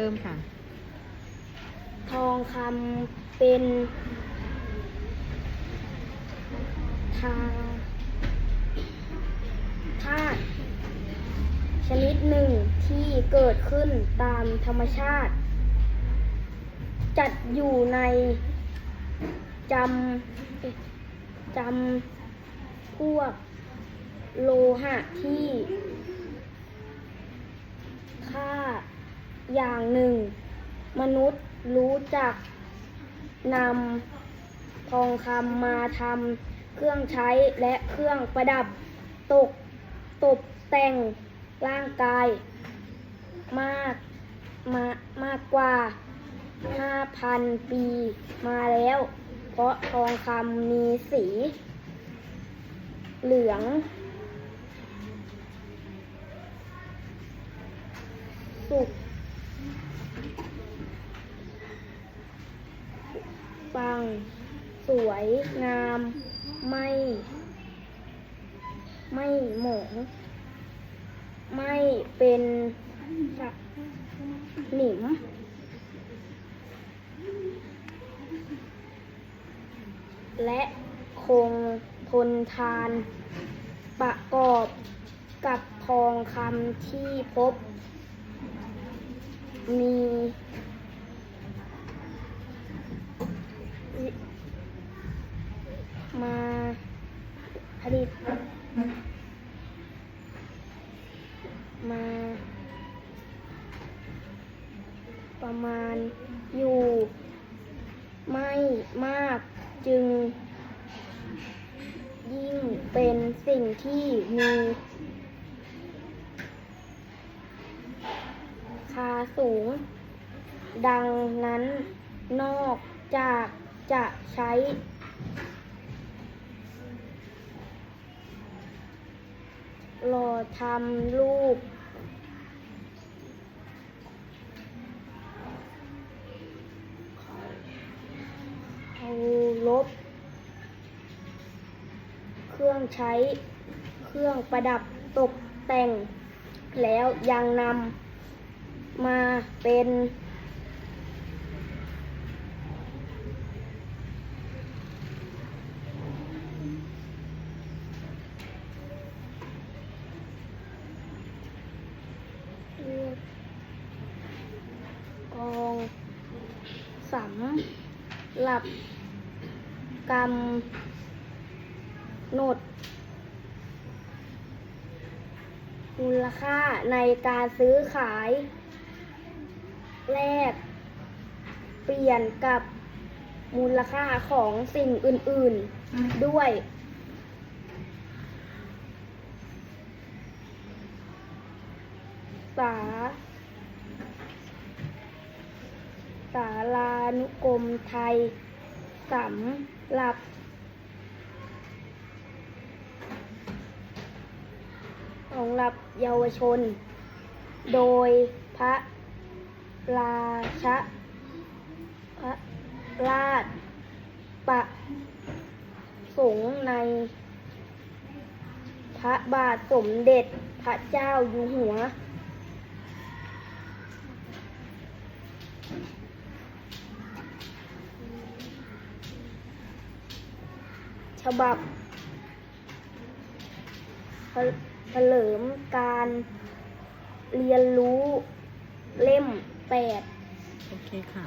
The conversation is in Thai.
เริ่มค่ะ ทองคำเป็น ทาธาตุชนิดหนึ่งที่เกิดขึ้นตามธรรมชาติ จัดอยู่ในจำจำพวกโลหะที่ค่า อย่างหนึ่ง มนุษย์รู้จักนำทองคำมาทำเครื่องใช้และเครื่องประดับตกตกแต่งร่างกาย มากมามากกว่า 5,000 ปีมาแล้ว เพราะทองคำมีสี เหลือง สุก ปัง สวยงามไม่ ไม่หมองไม่เป็นสนิมและคงทนทาน ประกอบกับทองคำที่พบ มีวิมา ผลิตมาประมาณอยู่ไม่มากจึง ยิ่งเป็นสิ่งที่มีคาสูง ดังนั้นนอกจากจะใช้ หล่อทำรูป เอาลบ เครื่องใช้ เครื่องประดับตกแต่ง แล้วยังนำมาเป็น กอง สำหรับกำหนดมูลค่าในการซื้อขาย แลกเปลี่ยนกับมูลค่าของสิ่งอื่น ๆ ด้วย สา สารานุกรมไทยสำหรับของรับเยาวชน โดยพระราชพระราชประสงค์ใน พระบาทสมเด็จพระเจ้าอยู่หัว บับเฉเฉลิมการเรียนรู้เล่มแปดโอเคค่ะ